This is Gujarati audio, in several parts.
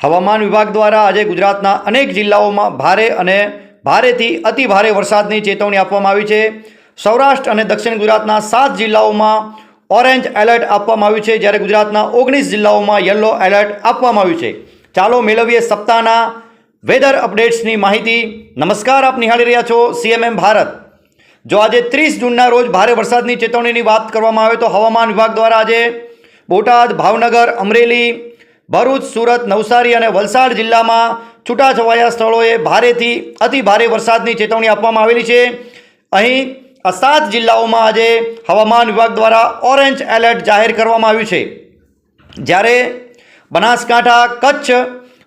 હવામાન વિભાગ દ્વારા આજે ગુજરાતના અનેક જિલ્લાઓમાં ભારે અને ભારેથી અતિ ભારે વરસાદની ચેતવણી આપવામાં આવી છે. સૌરાષ્ટ્ર અને દક્ષિણ ગુજરાતના સાત જિલ્લાઓમાં ઓરેન્જ એલર્ટ આપવામાં આવ્યું છે, જ્યારે ગુજરાતના ઓગણીસ જિલ્લાઓમાં યલો એલર્ટ આપવામાં આવ્યું છે. ચાલો મેળવીએ સપ્તાહના વેધર અપડેટ્સની માહિતી. નમસ્કાર, આપ નિહાળી રહ્યા છો સીએમએમ ભારત. જો આજે ત્રીસ જૂનના રોજ ભારે વરસાદની ચેતવણીની વાત કરવામાં આવે તો હવામાન વિભાગ દ્વારા આજે બોટાદ, ભાવનગર, અમરેલી ભરૂચ, સુરત, નવસારી અને વલસાડ જિલ્લામાં છૂટાછવાયા સ્થળોએ ભારેથી અતિ ભારે વરસાદની ચેતવણી આપવામાં આવેલી છે. અહીં આ સાત જિલ્લાઓમાં આજે હવામાન વિભાગ દ્વારા ઓરેન્જ એલર્ટ જાહેર કરવામાં આવ્યું છે. જ્યારે બનાસકાંઠા, કચ્છ,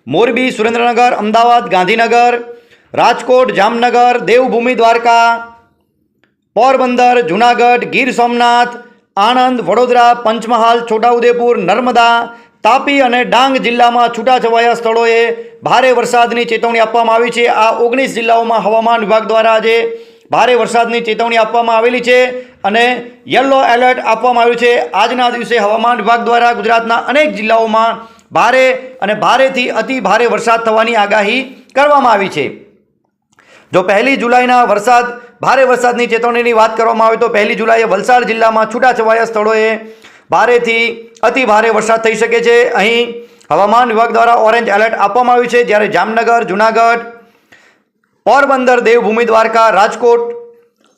મોરબી, સુરેન્દ્રનગર, અમદાવાદ, ગાંધીનગર, રાજકોટ, જામનગર, દેવભૂમિ, દ્વારકા, પોરબંદર, જુનાગઢ, ગીર સોમનાથ, આણંદ, વડોદરા, પંચમહાલ, છોટાઉદેપુર, નર્મદા તાપી અને ડાંગ જિલ્લામાં છૂટાછવાયા સ્થળોએ ભારે વરસાદની ચેતવણી આપવામાં આવી છે. આ ઓગણીસ જિલ્લાઓમાં હવામાન વિભાગ દ્વારા આજે ભારે વરસાદની ચેતવણી આપવામાં આવેલી છે અને યલો એલર્ટ આપવામાં આવ્યું છે. આજના દિવસે હવામાન વિભાગ દ્વારા ગુજરાતના અનેક જિલ્લાઓમાં ભારે અને ભારેથી અતિ ભારે વરસાદ થવાની આગાહી કરવામાં આવી છે. જો પહેલી જુલાઈના વરસાદ, ભારે વરસાદની ચેતવણીની વાત કરવામાં આવે તો પહેલી જુલાઈએ વલસાડ જિલ્લામાં છૂટાછવાયા સ્થળોએ ભારેથી અતિ ભારે વરસાદ થઈ શકે છે. અહીં હવામાન વિભાગ દ્વારા ઓરેન્જ એલર્ટ આપવામાં આવ્યું છે. જ્યારે જામનગર, જુનાગઢ, પોરબંદર, દેવભૂમિ, દ્વારકા, રાજકોટ,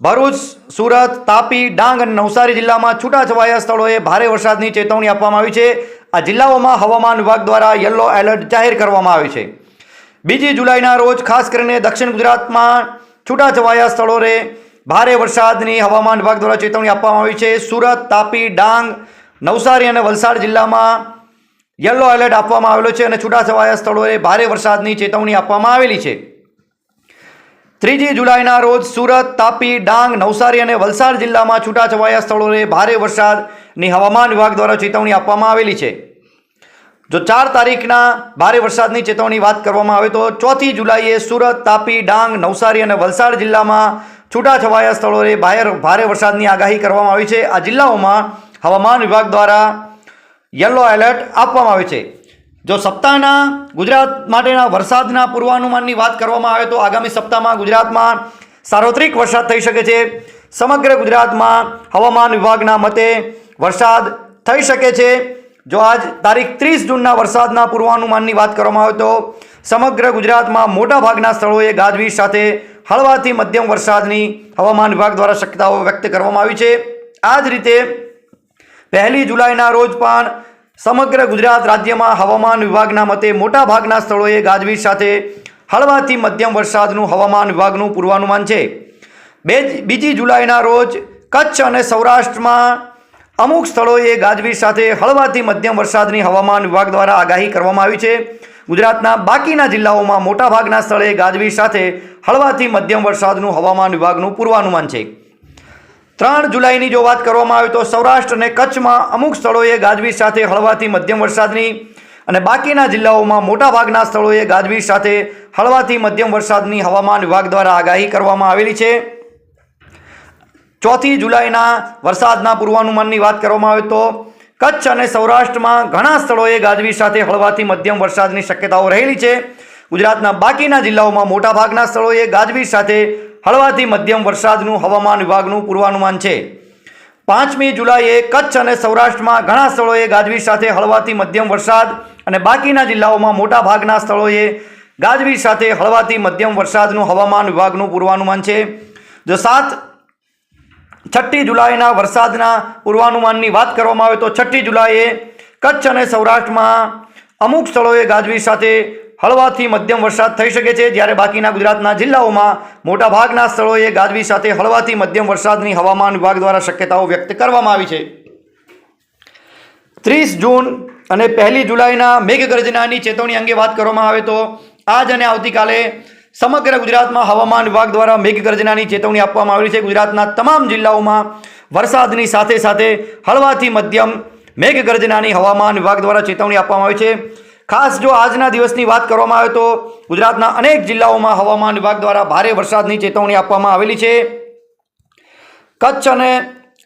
ભરૂચ, સુરત, તાપી, ડાંગ અને નવસારી જિલ્લામાં છૂટાછવાયા સ્થળોએ ભારે વરસાદની ચેતવણી આપવામાં આવી છે. આ જિલ્લાઓમાં હવામાન વિભાગ દ્વારા યલો એલર્ટ જાહેર કરવામાં આવ્યું છે. બીજી જુલાઈના રોજ ખાસ કરીને દક્ષિણ ગુજરાતમાં છૂટાછવાયા સ્થળોએ ભારે વરસાદની હવામાન વિભાગ દ્વારા ચેતવણી આપવામાં આવી છે. સુરત, તાપી, ડાંગ નવસારી અને વલસાડ જિલ્લામાં યલો એલર્ટ આપવામાં આવેલો છે અને છૂટાછવાયા સ્થળોએ ભારે વરસાદની ચેતવણી આપવામાં આવેલી છે. ત્રીજી જુલાઈના રોજ સુરત, તાપી, ડાંગ, નવસારી અને વલસાડ જિલ્લામાં છૂટાછવાયા સ્થળોએ ભારે વરસાદની હવામાન વિભાગ દ્વારા ચેતવણી આપવામાં આવેલી છે. જો ચાર તારીખના ભારે વરસાદની ચેતવણી વાત કરવામાં આવે તો ચોથી જુલાઈએ સુરત, તાપી, ડાંગ, નવસારી અને વલસાડ જિલ્લામાં છૂટાછવાયા સ્થળોએ ભારે ભારે વરસાદની આગાહી કરવામાં આવી છે. આ જિલ્લાઓમાં હવામાન વિભાગ દ્વારા યલો એલર્ટ આપવામાં આવે છે. જો સપ્તાહના ગુજરાત માટેના વરસાદના પૂર્વાનુમાનની વાત કરવામાં આવે તો આગામી સપ્તાહમાં ગુજરાતમાં સાર્વત્રિક વરસાદ થઈ શકે છે. સમગ્ર ગુજરાતમાં હવામાન વિભાગના મતે વરસાદ થઈ શકે છે. જો આજ તારીખ ત્રીસ જૂનના વરસાદના પૂર્વાનુમાનની વાત કરવામાં આવે તો સમગ્ર ગુજરાતમાં મોટાભાગના સ્થળોએ ગાજવીજ સાથે હળવાથી મધ્યમ વરસાદની હવામાન વિભાગ દ્વારા શક્યતાઓ વ્યક્ત કરવામાં આવી છે. આ જ રીતે પહેલી જુલાઈના રોજ પણ સમગ્ર ગુજરાત રાજ્યમાં હવામાન વિભાગના મતે મોટાભાગના સ્થળોએ ગાજવીજ સાથે હળવાથી મધ્યમ વરસાદનું હવામાન વિભાગનું પૂર્વાનુમાન છે. બે બીજી જુલાઈના રોજ કચ્છ અને સૌરાષ્ટ્રમાં અમુક સ્થળોએ ગાજવીજ સાથે હળવાથી મધ્યમ વરસાદની હવામાન વિભાગ દ્વારા આગાહી કરવામાં આવી છે. ગુજરાતના બાકીના જિલ્લાઓમાં મોટાભાગના સ્થળે ગાજવીજ સાથે હળવાથી મધ્યમ વરસાદનું હવામાન વિભાગનું પૂર્વાનુમાન છે. ત્રણ જુલાઈની જો વાત કરવામાં આવે તો સૌરાષ્ટ્ર અને કચ્છમાં અમુક સ્થળોએ ગાજવીજ સાથે હળવાથી મધ્યમ વરસાદની અને બાકીના જિલ્લાઓમાં મોટાભાગના સ્થળોએ ગાજવીજ સાથે હળવાથી મધ્યમ વરસાદની હવામાન વિભાગ દ્વારા આગાહી કરવામાં આવેલી છે. ચોથી જુલાઈના વરસાદના પૂર્વાનુમાનની વાત કરવામાં આવે તો કચ્છ અને સૌરાષ્ટ્રમાં ઘણા સ્થળોએ ગાજવીજ સાથે હળવાથી મધ્યમ વરસાદની શક્યતાઓ રહેલી છે. ગુજરાતના બાકીના જિલ્લાઓમાં મોટાભાગના સ્થળોએ ગાજવીજ સાથે હળવાથી મધ્યમ વરસાદનું હવામાન વિભાગનું પૂર્વાનુમાન છે. પાંચમી જુલાઈએ કચ્છ અને સૌરાષ્ટ્રમાં ઘણા સ્થળોએ ગાજવીજ સાથે હળવાથી મધ્યમ વરસાદ અને બાકીના જિલ્લાઓમાં મોટાભાગના સ્થળોએ ગાજવીજ સાથે હળવાથી મધ્યમ વરસાદનું હવામાન વિભાગનું પૂર્વાનુમાન છે. જો સાત છઠ્ઠી જુલાઈના વરસાદના પૂર્વાનુમાનની વાત કરવામાં આવે તો છઠ્ઠી જુલાઈએ કચ્છ અને સૌરાષ્ટ્રમાં અમુક સ્થળોએ ગાજવીજ સાથે હળવાથી મધ્યમ વરસાદ થઈ શકે છે. જ્યારે બાકીના ગુજરાતના જિલ્લાઓમાં મોટાભાગના સ્થળોએ ગાજવી સાથે હળવાથી મધ્યમ વરસાદની હવામાન વિભાગ દ્વારા શક્યતાઓ વ્યક્ત કરવામાં આવી છે. ત્રીસ જૂન અને પહેલી જુલાઈના મેઘગર્જનાની ચેતવણી અંગે વાત કરવામાં આવે તો આજ અને આવતીકાલે સમગ્ર ગુજરાતમાં હવામાન વિભાગ દ્વારા મેઘગર્જનાની ચેતવણી આપવામાં આવી છે. ગુજરાતના તમામ જિલ્લાઓમાં વરસાદની સાથે સાથે હળવાથી મધ્યમ મેઘગર્જનાની હવામાન વિભાગ દ્વારા ચેતવણી આપવામાં આવી છે. ખાસ જો આજના દિવસની વાત કરવામાં આવે તો ગુજરાતના અનેક જિલ્લાઓમાં હવામાન વિભાગ દ્વારા ભારે વરસાદની ચેતવણી આપવામાં આવેલી છે. કચ્છ અને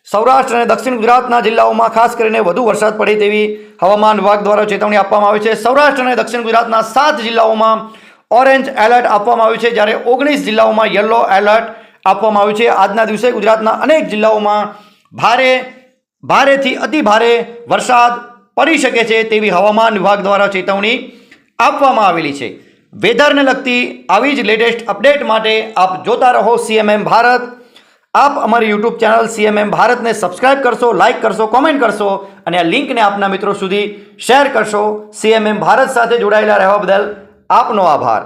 સૌરાષ્ટ્ર અને દક્ષિણ ગુજરાતના જિલ્લાઓમાં ખાસ કરીને વધુ વરસાદ પડે તેવી હવામાન વિભાગ દ્વારા ચેતવણી આપવામાં આવી છે. સૌરાષ્ટ્ર અને દક્ષિણ ગુજરાતના સાત જિલ્લાઓમાં ઓરેન્જ એલર્ટ આપવામાં આવ્યું છે, જ્યારે ઓગણીસ જિલ્લાઓમાં યલો એલર્ટ આપવામાં આવ્યું છે. આજના દિવસે ગુજરાતના અનેક જિલ્લાઓમાં ભારે, ભારેથી અતિ ભારે વરસાદ પડી શકે છે તેવી હવામાન વિભાગ દ્વારા ચેતવણી આપવામાં આવેલી છે. વેધરને લગતી આવી જ લેટેસ્ટ અપડેટ માટે આપ જોતા રહો સીએમએમ ભારત. આપ અમારી યુટ્યુબ ચેનલ સીએમએમ ભારતને સબસ્ક્રાઇબ કરશો, લાઇક કરશો, કોમેન્ટ કરશો અને આ લિંકને આપના મિત્રો સુધી શેર કરશો. સીએમએમ ભારત સાથે જોડાયેલા રહેવા બદલ આપનો આભાર.